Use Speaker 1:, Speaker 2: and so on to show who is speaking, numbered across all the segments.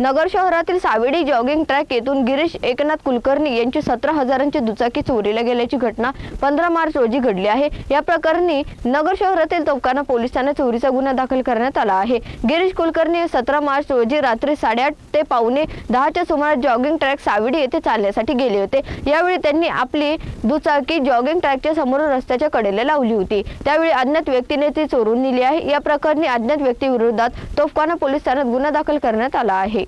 Speaker 1: नगर शहरातील Savedi jogging track येथून गिरीश एकनाथ कुलकर्णी यांची सतरा हजारांची दुचाकी चोरीला गेल्याची घटना पंधरा मार्च रोजी घडली आहे या प्रकरणी नगर शहरातील पोलिस ठाण्यात चोरीचा गुन्हा दाखल करण्यात आला आहे गिरीश कुलकर्णी सतरा मार्च रोजी रात्री साडेआठ ते पावणे दहाच्या सुमारास जॉगिंग ट्रॅक सावेडी येथे चालण्यासाठी गेले होते यावेळी त्यांनी आपली दुचाकी जॉगिंग ट्रॅकच्या समोर रस्त्याच्या कडेला लावली होती त्यावेळी अज्ञात व्यक्तीने ती चोरून नेली आहे या प्रकरणी अज्ञात व्यक्तीविरोधात तोफखाना पोलिस ठाण्यात गुन्हा दाखल करण्यात आला आहे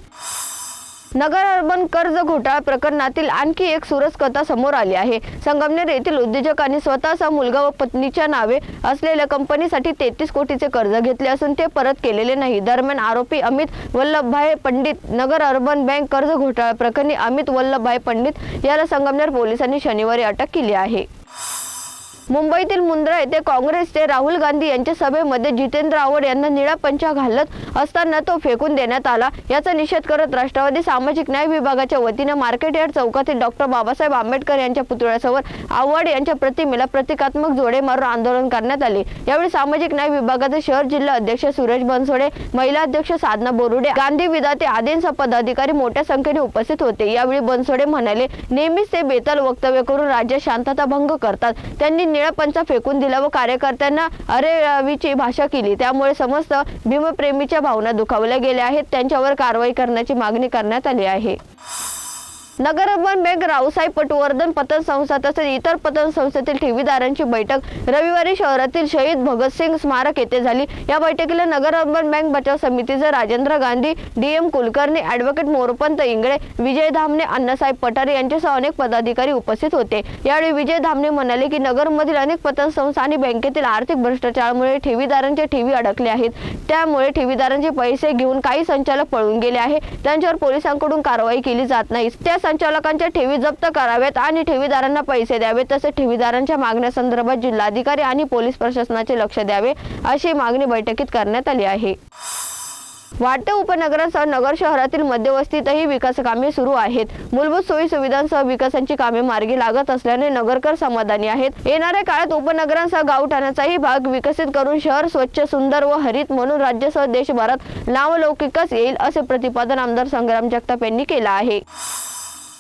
Speaker 1: नगर अर्बन कर्ज घोटाळा प्रकरणातील आणखी एक सुरस कथा समोर आली आहे संगमनेर येथील उद्योजकांनी स्वतःचा मुलगा व पत्नीच्या नावे असलेल्या कंपनीसाठी तेहतीस कोटीचे कर्ज घेतले असून ते परत केलेले नाही दरम्यान आरोपी अमित वल्लभभाई पंडित नगर अर्बन बँक कर्ज घोटाळा प्रकरणी अमित वल्लभभाई पंडित याला संगमनेर पोलिसांनी शनिवारी अटक केली आहे मुंबईतील मुंद्रा येथे काँग्रेसचे राहुल गांधी यांच्या सभेमध्ये जितेंद्र आव्हाड यांना निळा पंचा घालत असताना तो फेकून देण्यात आला याचा निषेध करत राष्ट्रवादी सामाजिक न्याय विभागाच्या वतीने मार्केट यार्ड चौकातील डॉक्टर बाबासाहेब आंबेडकर यांच्या पुतळ्यासमोर आव्हाड यांच्या प्रतिमेला प्रतिकात्मक जोडे मारून आंदोलन करण्यात आले यावेळी सामाजिक न्याय विभागाचे शहर जिल्हा अध्यक्ष सुरेश बनसोडे महिला अध्यक्ष साधना बोरुडे गांधी विधाते आदींसह पदाधिकारी मोठ्या संख्येने उपस्थित होते यावेळी बनसोडे म्हणाले नेहमीच ते बेताल वक्तव्य करून राज्यात शांतता भंग करतात त्यांनी पंचा फेकून दिला व कार्यकर्त्यांना अरे रवीची भाषा केली त्यामुळे समस्त भीमप्रेमीच्या भावना दुखावल्या गेल्या आहेत त्यांच्यावर कारवाई करण्याची मागणी करण्यात आली आहे नगर बँक रावसाहेब पटवर्धन पतसंस्था तसेच इतर पतसंस्थेतील ठेवीदारांची बैठक रविवारी शहरातील शहीद भगतसिंग स्मारक येथे झाली या बैठकीला नगर अर्बन बँक बचाव समितीचे Rajendra Gandhi D M Kulkarni advocate Morpant Ingle Vijay Dhamne Annasaheb Pathare यांच्यासह अनेक पदाधिकारी उपस्थित होते यावेळी विजय धामणे म्हणाले की नगरमधील अनेक पतसंस्था आणि बँकेतील आर्थिक भ्रष्टाचारामुळे ठेवीदारांचे ठेवी अडकले आहेत त्यामुळे ठेवीदारांचे पैसे घेऊन काही संचालक पळून गेले आहे त्यांच्यावर पोलिसांकडून कारवाई केली जात नाही त्या संचालकांच्या ठेवी जप्त कराव्यात आणि ठेवीदारांना पैसे द्यावेत तसेच ठेवीदारांच्या मागण्यासंदर्भात जिल्हाधिकारी आणि पोलीस प्रशासनाचे लक्ष द्यावे अशी मागणी बैठकीत करण्यात आली आहे वाढत्या उपनगरांसह नगर शहरातील मध्यवस्तीतही विकास कामे सुरू आहेत मूलभूत सोयी सुविधांसह विकासांची कामे मार्गी लागत असल्याने नगरकर समाधानी आहेत येणाऱ्या काळात उपनगरांसह गावठाणाचाही भाग विकसित करून शहर स्वच्छ सुंदर व हरित म्हणून राज्यासह देशभरात नावलौकिकच येईल असे प्रतिपादन आमदार संग्राम जगताप यांनी केलं आहे